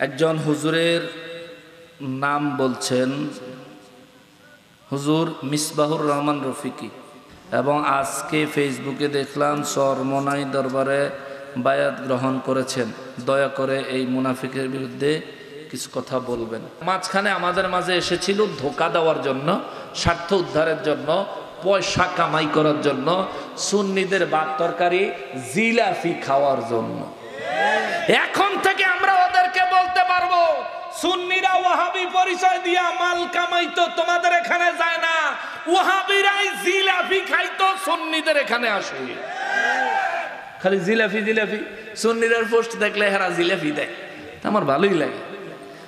একজন হুজুরের নাম বলছেন হুজুর মিসবাহুর রহমান রফিকি। এবং আজকে ফেসবুকে দেখলাম সরমনাই দরবারে বায়াত গ্রহণ করেছেন। দয়া করে এই মুনাফিকের বিরুদ্ধে কিছু কথা বলবেন। মাঝখানে আমাদের মাঝে এসেছিল ধোকা দেওয়ার জন্য, স্বার্থ উদ্ধারের জন্য, পয়সা কামাই করার জন্য, সুন্নিদের বাদ তরকারি জিলাফি খাওয়ার জন্য। এখন থেকে আমরা ওদেরকে বলতে পারব সুন্নিরা ওয়াহাবি পরিচয় দিয়া মাল কামাইতো, তোমাদের এখানে যায় না। ওয়াহাবিরাই জিলাফি খাইতো, সুন্নিদের এখানে আসে। খালি জিলাফি জিলাফি। সুন্নিরার পোস্ট দেখলে হেরা জিলাফি দেয়। আমার ভালোই লাগে।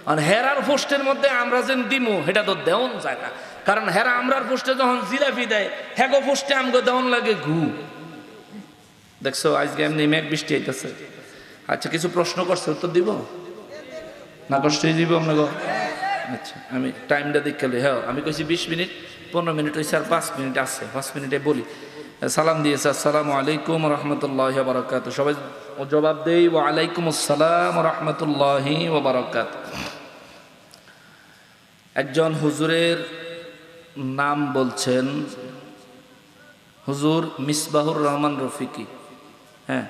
আর হেরার পোস্টের মধ্যে আমরা যেন দিমু সেটা তো দেওন যায় না। কারণ হেরা আমরার পোস্টে যখন জিলাফি দেয়, হেগো পোস্টে আমগো দেওন লাগে ঘু। দেখছ, আজকে এমনি মেঘ বৃষ্টি আইতেছে আচ্ছা কিছু প্রশ্ন করছে, উত্তর দিব? না কষ্ট দিব আপনাকে? আচ্ছা আমি টাইমটা দেখে হ্যাঁ আমি কইছি বিশ মিনিট, পনেরো মিনিট হয়েছে আর পাঁচ মিনিট আছে, পাঁচ মিনিটে বলি। সালাম দিয়েছে, আসসালামু আলাইকুম রহমতুল্লাহ বারকাত সবাই জবাব দেই ও আলাইকুম আসসালাম রহমতুল্লাহি ও বারকাত একজন হুজুরের নাম বলছেন হুজুর মিসবাহুর রহমান রফিকি। হ্যাঁ?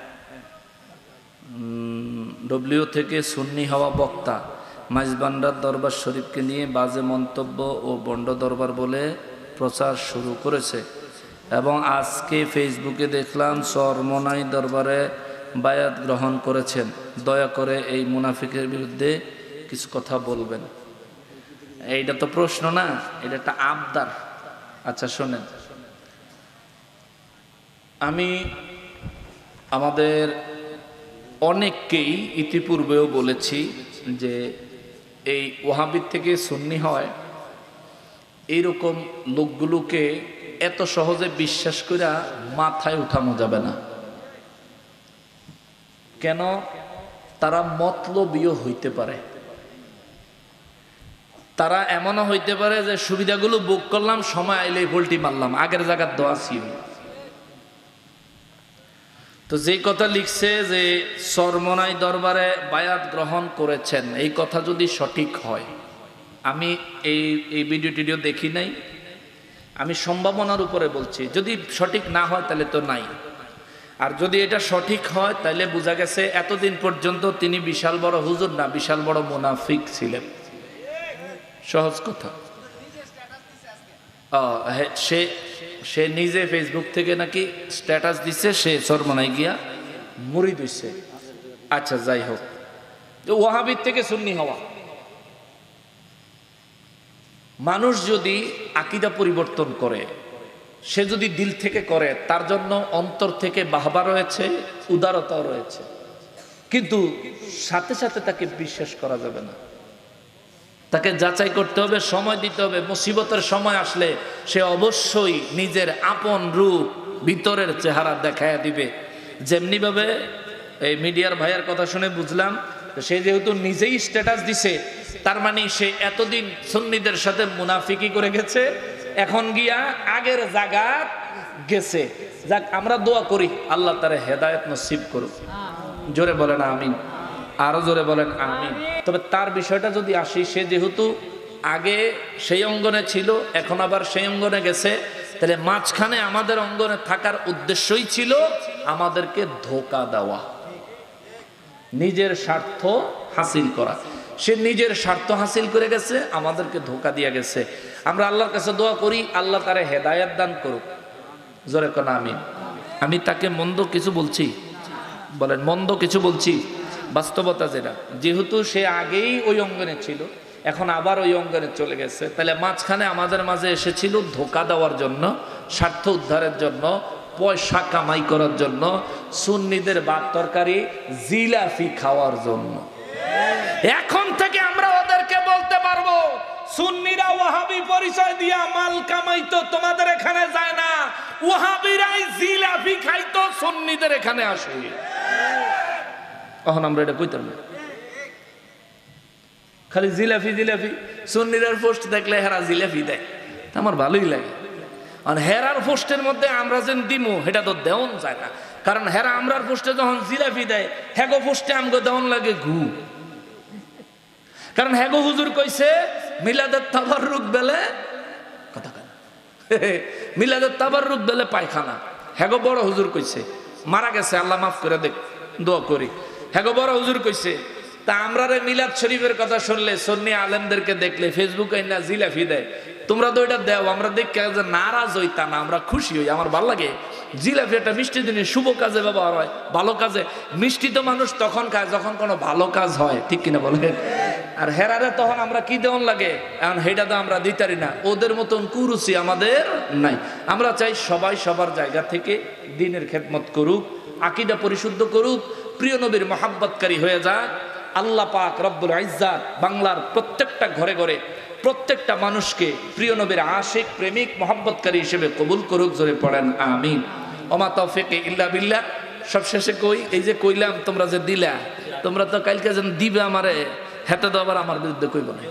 ডব্লিউ থেকে সুন্নি হওয়া বক্তা মাইজবান্ডার দরবার শরীফকে নিয়ে বাজে মন্তব্য ও বন্ড দরবার বলে প্রচার শুরু করেছে। এবং আজকে ফেসবুকে দেখলাম সরমনাই দরবারে বায়াত গ্রহণ করেছেন। দয়া করে এই মুনাফিকের বিরুদ্ধে কিছু কথা বলবেন। এইটা তো প্রশ্ন না, এটা একটা আবদার। আচ্ছা শোনেন। আমি আমাদের অনেককেই ইতিপূর্বেও বলেছি যে এই ওহাবির থেকে সুন্নি হয়। এইরকম লোকগুলোকে এত সহজে বিশ্বাস করে মাথায় উঠানো যাবে না। কেন? তারা মতলবীয় হইতে পারে। তারা এমনও হইতে পারে যে সুবিধাগুলো বুক করলাম, সময় আইলে পোল্টি মারলাম, আগের জায়গার দোয়া ছিল। তো যে কথা লিখছে যে সরমনাই দরবারে বায়াত গ্রহণ করেছেন, এই কথা যদি সঠিক হয়, আমি এই এই ভিডিও টিডিও দেখি নাই। আমি সম্ভাবনার উপরে বলছি, যদি সঠিক না হয় তাহলে তো নাই। আর যদি এটা সঠিক হয়, তাহলে বোঝা গেছে এতদিন পর্যন্ত তিনি বিশাল বড় হুজুর না, বিশাল বড় মুনাফিক ছিলেন। সহজ কথা। সে সে নিজে ফেসবুক থেকে নাকি স্ট্যাটাস দিছে, সে সরমনাই গিয়া মুড়ি দিচ্ছে আচ্ছা যাই হোক। ওয়াহাবির থেকে সুন্নি হওয়া। মানুষ যদি আকিদা পরিবর্তন করে, সে যদি দিল থেকে করে, তার জন্য অন্তর থেকে বাহবা রয়েছে, উদারতাও রয়েছে। কিন্তু সাথে সাথে তাকে বিশ্বাস করা যাবে না। তাকে যাচাই করতে হবে, সময় দিতে হবে। মুসিবতের সময় আসলে সে অবশ্যই নিজের আপন রূপ ভিতরের চেহারা দেখায় দিবে। যেমনিভাবে এই মিডিয়ার ভাইয়ের কথা শুনে বুঝলাম সে যেহেতু নিজেই স্ট্যাটাস দিছে, তার মানে সে এতদিন সুন্নিদের সাথে মুনাফিকি করে গেছে, এখন গিয়া আগের জায়গা গেছে। যাক, আমরা দোয়া করি, আল্লাহ তারে হেদায়ত নসিব করুক। জোরে বলেন, আমিন। আরও জোরে বলেন, আমিন। তবে তার বিষয়টা যদি আসি, সে যেহেতু আগে সেই অঙ্গনে ছিল, এখন আবার সেই অঙ্গনে গেছে, তাহলে মাঝখানে আমাদের অঙ্গনে থাকার উদ্দেশ্যই ছিল আমাদেরকে ধোকা দেওয়া। নিজের স্বার্থ হাসিল করা। সে নিজের স্বার্থ হাসিল করে গেছে, আমাদেরকে ধোকা দিয়ে গেছে। আমরা আল্লাহর কাছে দোয়া করি, আল্লাহ তারে হেদায়াত দান করুক। জোরে কোন আমি আমি তাকে মন্দ কিছু বলছি। বলেন, মন্দ কিছু বলছি। বাস্তবতা যেটা। যেহেতু সে আগেই ওই অঙ্গনে ছিল, এখন আবার ওই অঙ্গনে চলে গেছে। তাহলে মাঝখানে আমাদের মাঝে এসেছিল ধোকা দেওয়ার জন্য, স্বার্থ উদ্ধারের জন্য, পয়সা কামাই করার জন্য, সুন্নিদের বাদ তরকারি জিলাফি খাওয়ার জন্য। এখন থেকে আমরা ওদেরকে বলতে পারব, সুন্নিরা ওয়াহাবি পরিচয় দিয়া মাল কামাইতো, তোমাদের এখানে যায় না। ওয়াহাবিরাই জিলাফি খাইতো, সুন্নিদের এখানে আসে। এখন আমরা এটা কইতাম না? খালি জিলাফি জিলাফি। সুন্নিরার পোস্ট দেখলে হেরা জিলাফি দেয়। আমার ভালোই লাগে। আর হেরার পোস্টের মধ্যে আমরা যেন দিমু সেটা তো দেওন যায় না। কারণ হেরা আমরার পোস্টে যখন জিলাফি দেয়, হেগো পোস্টে আমগো দেওন লাগে ঘু। কারণ হ্যাগো হুজুর কইছে মিলাদের তাবাররুক বেলে কথা কেন মিলাদের তাবাররুক বেলে পায়খানা। হ্যাগো বড় হুজুর কইছে, মারা গেছে, আল্লাহ মাফ করে দেখ দোয়া করি। হ্যাগো বড় হুজুর কইছে, তা আমরা রে মিলাদ শরীফের কথা শুনলে সন্নি আলেমদেরকে দেখলে ফেসবুকে না জিলাফি দেয়। তোমরা তো এটা দেও, আমরা দেখে যে নারাজ হই তা না, আমরা খুশি হই, আমার ভালো লাগে। জিলাপি একটা মিষ্টি জিনিস, শুভ কাজে ব্যবহার হয়, ভালো কাজে। মিষ্টি তো মানুষ তখন খায় যখন কোনো ভালো কাজ হয়, ঠিক কিনা বলেন? আর হেরারে তখন আমরা কি দেওয়ান লাগে? এখন হেটা তো আমরা দিতারি না, ওদের মতন কুরুচি আমাদের নাই। আমরা চাই সবাই সবার জায়গা থেকে দিনের খেদমত করুক, আকিদা পরিশুদ্ধ করুক প্রিয় নবীর মহাব্বতকারী হয়ে যাক। আল্লাহ পাক রব্বুল ইজ্জাত বাংলার প্রত্যেকটা ঘরে ঘরে, প্রত্যেকটা মানুষকে প্রিয় নবীর আশিক, প্রেমিক, মহব্বতকারী হিসেবে কবুল করুক, জোরে পড়েন, আমিন। ওমা তৌফিকে ইল্লা বিল্লা সব শেষে কই, এই যে কইলাম, তোমরা যে দিলা, তোমরা তো কালকে যেন দিবে আমারে হেতে তো আবার আমার বিরুদ্ধে কইব না।